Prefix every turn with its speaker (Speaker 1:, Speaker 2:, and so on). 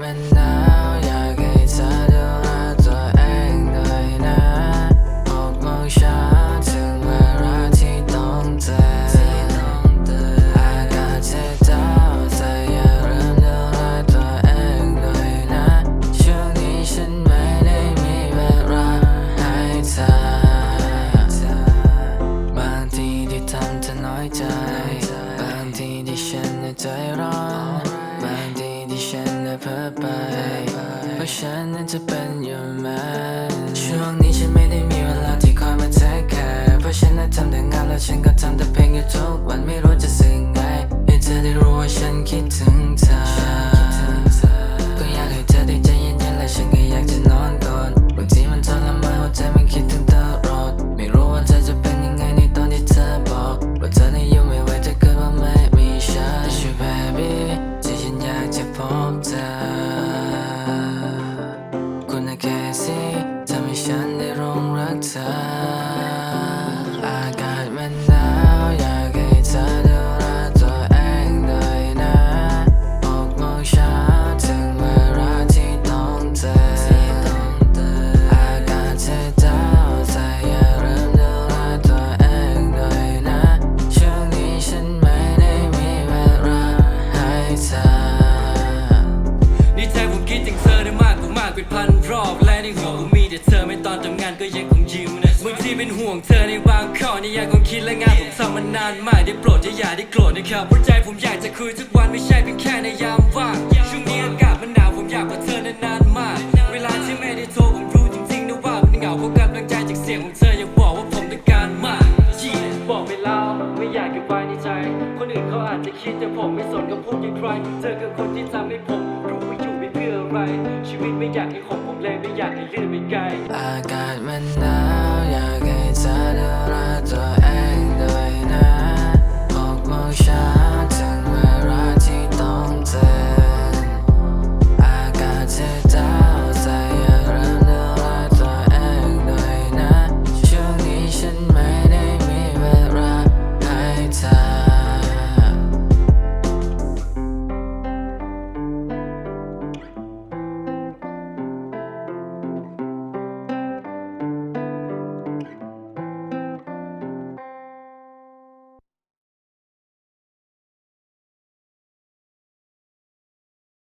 Speaker 1: มันหนาวอยากให้เธอดูแลตัวเองหน่อยนะหกโมงช้าถึงเวลาที่ต้องเตืออากาศจะดาวแต่อย่าลืมดูแลตัวเองหน่อยนะ ช่วนี้ฉันไม่ได้มีเวลาให้เธอบางทีที่ทำเธอน้ใจ บางทีที่ฉันใจร้อน ไป เพราะฉันนั้นจะเป็นอย่างมันช่วงนี้ฉันไม่ได้มีเวลาที่คอยมาเทคแคร์เพราะฉันนั้นทำแต่งานแล้วฉันก็ทำแต่เพลงอยู่ทุกวันไม่รู้จะสื่อไงให้เธอได้รู้ว่าฉันคิดถึงเธอ จะพบเธอ
Speaker 2: คุณแค่สิทำให้ฉันได้รองรักเธอ รอบและในหัวผมมีแต่เธอไม่ตอนทำงานก็ยังคงยิ้มนะบางทีเป็นห่วงเธอในบางข้อนี่ยังคงคิดและงานผมทำมานานมากได้โปรดจะอย่าได้โกรธนะครับหัวใจผมอยากจะคุยทุกวันไม่ใช่เพียงแค่ในยามว่างช่วงนี้อากาศมันหนาวผมอยากกอดเธอนานๆมาก เวลาที่ไม่ได้โทรผมรู้จริงๆนะว่ามันเหงาเพราะกำลังใจจากเสียงของเธอยังบอกว่าผมต้องการมากยี่บอกไปแล้วไม่อยากเก็บไว้ในใจ คนอื่นเขาอาจจะคิดแต่ผมไม่สนกับพูดอย่างใครเธอคือคนที่ทำให้ผมรู้ว่า พื่ออะไร ชีวิตไม่อยากให้ขมผมเลยไม่อยากให้เลื่อนไปไกล
Speaker 1: อากาศมันหนาวอยากให้เธอดูแลตัวเอง